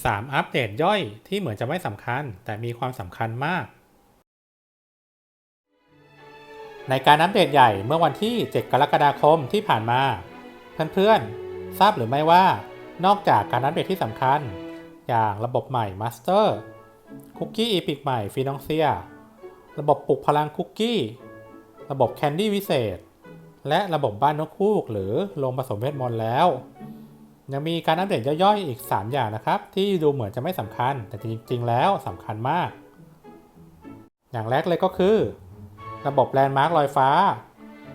3 อัปเดตย่อยที่เหมือนจะไม่สำคัญ แต่มีความสำคัญมาก ในการอัปเดตใหญ่เมื่อวันที่ 7 กรกฎาคมที่ผ่านมา เพื่อนๆ ทราบหรือไม่ว่า นอกจากการอัปเดตที่สำคัญ อย่างระบบใหม่ Master คุกกี้อีพิกใหม่ f i n a n c i a ระบบปลุกพลังคุกกี้ ระบบแคนดี้วิเศษ และระบบบ้านนกคูกหรือโรงผสมเวทมนต์แล้ว ยังมีการอัปเดตย่อยๆ อีก 3 อย่างนะครับ ที่ดูเหมือนจะไม่สำคัญ แต่จริงๆ แล้วสำคัญมาก อย่างแรกเลยก็คือ ระบบแลนด์มาร์กลอยฟ้า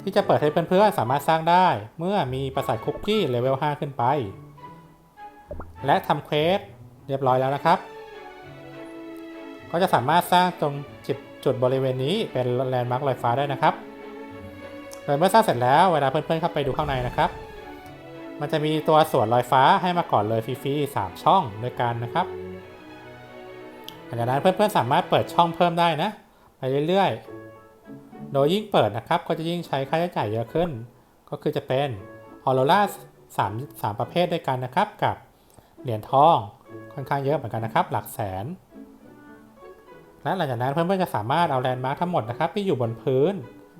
ที่จะเปิดให้เพื่อนๆ สามารถสร้างได้ เมื่อมีประสาทคุกกี้เลเวล 5 ขึ้นไป และทำเควสเรียบร้อยแล้วนะครับ ก็จะสามารถสร้างตรงจุดจุดบริเวณนี้เป็นแลนด์มาร์กลอยฟ้าได้นะครับ โดยเมื่อสร้างเสร็จแล้วเวลาเพื่อนๆเข้าไปดูข้างในนะครับ มันจะมีตัวสวนลอยฟ้าให้มาก่อนเลยฟรีๆสามช่องด้วยกันนะครับหลังจากนั้นเพื่อนๆสามารถเปิดช่องเพิ่มได้นะ ไปเรื่อยๆ โดยยิ่งเปิดนะครับก็จะยิ่งใช้ค่าใช้จ่ายเยอะขึ้น ก็คือจะเป็นออโรราสามสามประเภทด้วยกันนะครับ กับเหรียญทองค่อนข้างเยอะเหมือนกันนะครับ หลักแสน และหลังจากนั้นเพื่อนๆจะสามารถเอาแลนด์มาร์คทั้งหมดนะครับ ที่อยู่บนพื้น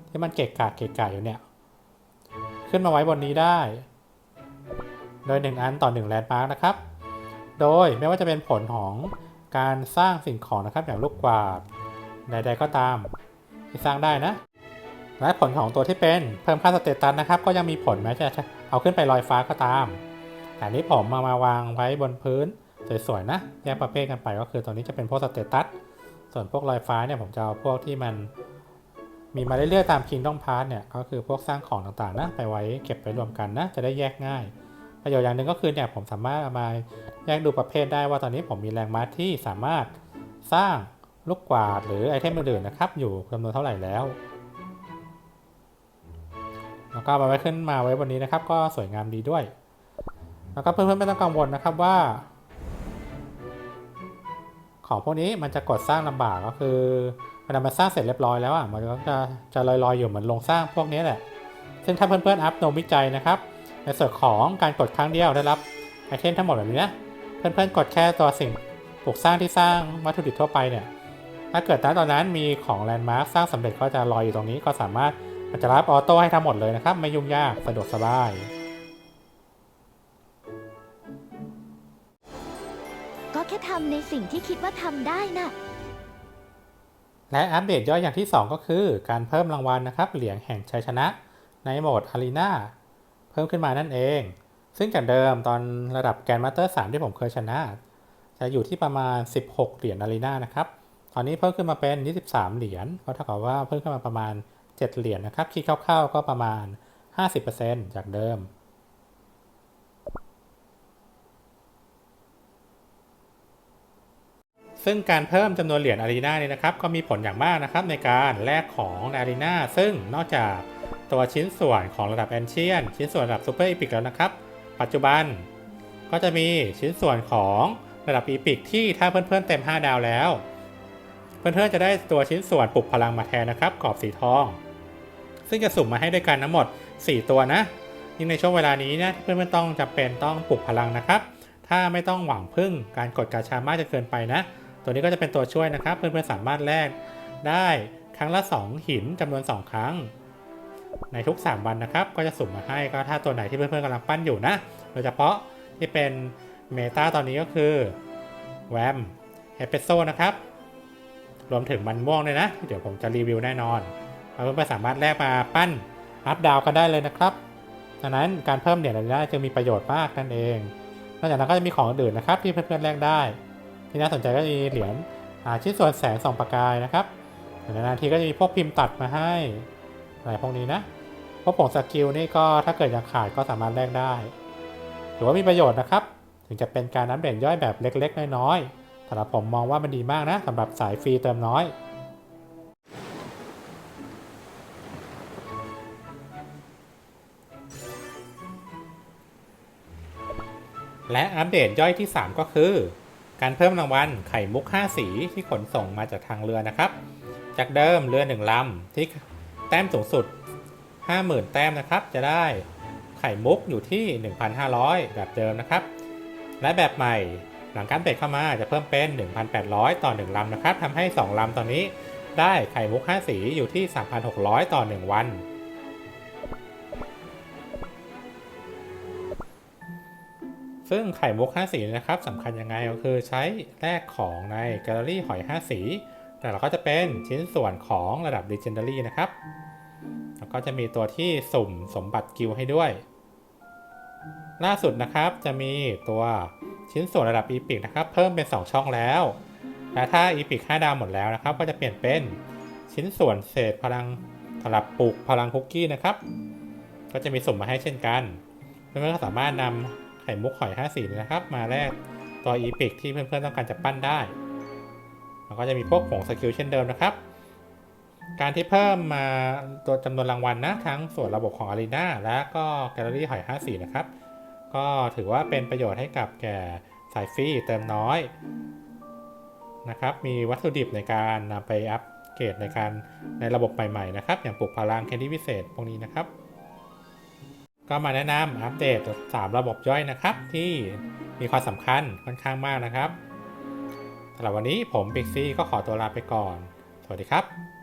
ที่มันเกะกะเกะกะอยู่เนี่ย ขึ้นมาไว้บนนี้ได้ โดย 1 อันต่อ1แลนด์มาร์กนะครับ โดยไม่ว่าจะเป็นผลของการสร้างสิ่งของนะครับอย่างลูกกวาดใดๆก็ตามที่สร้างได้นะ และผลของตัวที่เป็นเพิ่มค่าสเตตัสนะครับ ก็ยังมีผลแม้จะเอาขึ้นไปลอยฟ้าก็ตาม แต่นี้ผมมามาวางไว้บนพื้นสวยๆนะแยกประเภทกันไปก็คือตัวนี้จะเป็นพวกสเตตัสส่วนพวกลอยฟ้าเนี่ยผมจะเอาพวกที่มันมีมาเรื่อยๆตาม Kingdom Pass เนี่ยก็คือพวกสร้างของต่างๆนะไปไว้เก็บไว้รวมกันนะจะได้แยกง่าย ประโยชน์อย่างหนึ่งก็คือเนี่ยผมสามารถมาแยกดูประเภทได้ว่าตอนนี้ผมมีแรงม้าที่สามารถสร้างลูกกวาดหรือไอเทมอื่นๆนะครับ อยู่จำนวนเท่าไหร่แล้ว แล้วก็มาไว้ขึ้นมาไว้บนนี้นะครับ ก็สวยงามดีด้วย แล้วก็เพื่อนๆไม่ต้องกังวลนะครับว่า ของพวกนี้มันจะกดสร้างลำบากก็คือเวลามันสร้างเสร็จเรียบร้อยแล้วอะมันก็จะจะลอยๆอยู่เหมือนลงสร้างพวกนี้แหละซึ่งถ้าเพื่อนๆอัพโนมวิจัยนะครับ ในส่วนของการกดครั้งเดียวได้รับไอเทมทั้งหมดแบบนี้นะ เพื่อนๆ กดแค่ตัวสิ่งปลูกสร้างที่สร้างวัตถุดิบทั่วไปเนี่ย ถ้าเกิดณตอนนั้นมีของแลนด์มาร์คสร้างสำเร็จก็จะลอยอยู่ตรงนี้ก็สามารถมันจะรับออโต้ให้ทั้งหมดเลยนะครับ ไม่ยุ่งยากสะดวกสบายก็แค่ทำในสิ่งที่คิดว่าทำได้น่ะและอัปเดตย่อยอย่างที่ 2 ก็คือการเพิ่มรางวัลนะครับ เหรียญแห่งชัยชนะ ในโหมดอารีนาเพิ่มขึ้นมานั่นเอง ซึ่งจากเดิมตอนระดับแกนมาสเตอร์3ที่ผมเคยชนะ จะอยู่ที่ประมาณ 16 เหรียญอารีนานะครับ ตอนนี้เพิ่มขึ้นมาเป็น 23 เหรียญก็เท่ากับว่าเพิ่มขึ้นมาประมาณ 7 เหรียญนะครับคิดคร่าวๆก็ประมาณ 50%จากเดิมซึ่งการเพิ่มจำนวนเหรียญอารีนาเนี่ยนะครับก็มีผลอย่างมากนะครับในการแลกของในอารีนาซึ่งนอกจาก ตัวชิ้นส่วนของระดับแอนเชียนชิ้นส่วนระดับซูเปอร์อีพิกแล้วนะครับ ปัจจุบันก็จะมีชิ้นส่วนของระดับอีพิกที่ถ้าเพื่อนๆเต็ม 5 ดาวแล้ว เพื่อนๆจะได้ตัวชิ้นส่วนปลุกพลังมาแทนนะครับกรอบสีทอง ซึ่งจะสุ่มมาให้ด้วยกันทั้งหมด 4 ตัวนะยิ่งในช่วงเวลานี้นะที่เพื่อนๆต้องจำเป็นต้องปลุกพลังนะครับ ถ้าไม่ต้องหวังพึ่งการกดกาชามากจนเกินไปนะ ตัวนี้ก็จะเป็นตัวช่วยนะครับ เพื่อนๆสามารถแลกได้ครั้งละ 2 หินจำนวน 2 ครั้ง ในทุก 3 วันนะครับ ก็จะสุ่มมาให้ก็ถ้าตัวไหนที่เพื่อนๆกำลังปั้นอยู่นะ โดยเฉพาะที่เป็นเมตาตอนนี้ก็คือแวมเอเปโซนะครับ รวมถึงมันม่วงเลยนะ เดี๋ยวผมจะรีวิวแน่นอนเพื่อนๆสามารถแลกมาปั้นอัพดาวกันได้เลยนะครับดังนั้นการเพิ่มเหรียญอะไรได้จึงมีประโยชน์มากนั่นเอง นอกจากนั้นก็จะมีของอื่นนะครับ ที่เพื่อนๆแลกได้ ที่น่าสนใจก็จะมีเหรียญชิ้นส่วนแสงส่องประกายนะครับนานๆทีก็จะมีพวกพิมพ์ตัดมาให้อะไรพวกนี้นะ พวกผงสกิลนี่ก็ถ้าเกิดอยังขาดก็สามารถแลกได้ถือว่ามีประโยชน์นะครับ ถึงจะเป็นการอัปเดตย่อยแบบเล็กๆ น้อยๆแต่ผมมองว่ามันดีมากนะสำหรับสายฟรีเติมน้อยและอัปเดตย่อยที่ 3 ก็คือ การเพิ่มรางวัลไข่มุก 5 สีที่ขนส่งมาจากทางเรือนะครับ จากเดิมเรือ 1 ลำที่แต้มสูงสุด 50,000 แต้มนะครับ จะได้ไข่มุกอยู่ที่ 1,500 แบบเดิมนะครับ และแบบใหม่หลังการอัปเดตเข้ามาจะเพิ่มเป็น 1,800 ต่อ 1ลำนะครับทำให้ 2ลำตอนนี้ได้ไข่มุก 5 สีอยู่ที่ 3,600 ต่อ 1 วัน ซึ่งไข่มุก 5 สีนะครับสำคัญยังไงก็คือใช้แลกของในแกลเลอรี่หอย 5 สี แต่เราก็จะเป็นชิ้นส่วนของระดับ Legendary นะครับ แล้วก็จะมีตัวที่สุ่มสมบัติกิลให้ด้วย ล่าสุดนะครับจะมีตัวชิ้นส่วนระดับ Epic นะครับ เพิ่มเป็น 2 ช่องแล้ว และถ้า Epic 5ดาวหมดแล้วนะครับ ก็จะเปลี่ยนเป็นชิ้นส่วนเศษพลังสำหรับปลูกพลังคุกกี้นะครับ ก็จะมีสุ่มมาให้เช่นกันเพื่อนๆก็สามารถนำไข่มุกหอย5สีนะครับ มาแลกตัว Epic ที่เพื่อนๆต้องการจะปั้นได้ แล้วก็จะมีพวกผงสกิลเช่นเดิมนะครับ การที่เพิ่มมาตัวจำนวนรางวัลนะ ทั้งส่วนระบบของ Arena และก็แกลเลอรี่หอย5สีนะครับ ก็ถือว่าเป็นประโยชน์ให้กับแก่สายฟรีเติมน้อยนะครับ มีวัตถุดิบในการนำไปอัปเกรดในการในระบบใหม่ๆนะครับ อย่างปลุกพลังแคนดี้พิเศษพวกนี้นะครับ ก็มาแนะนำอัปเดต 3 ระบบย่อยนะครับ ที่มีความสำคัญค่อนข้างมากนะครับสำหรับวันนี้ผมบิ๊กซี่ก็ขอตัวลาไปก่อน สวัสดีครับ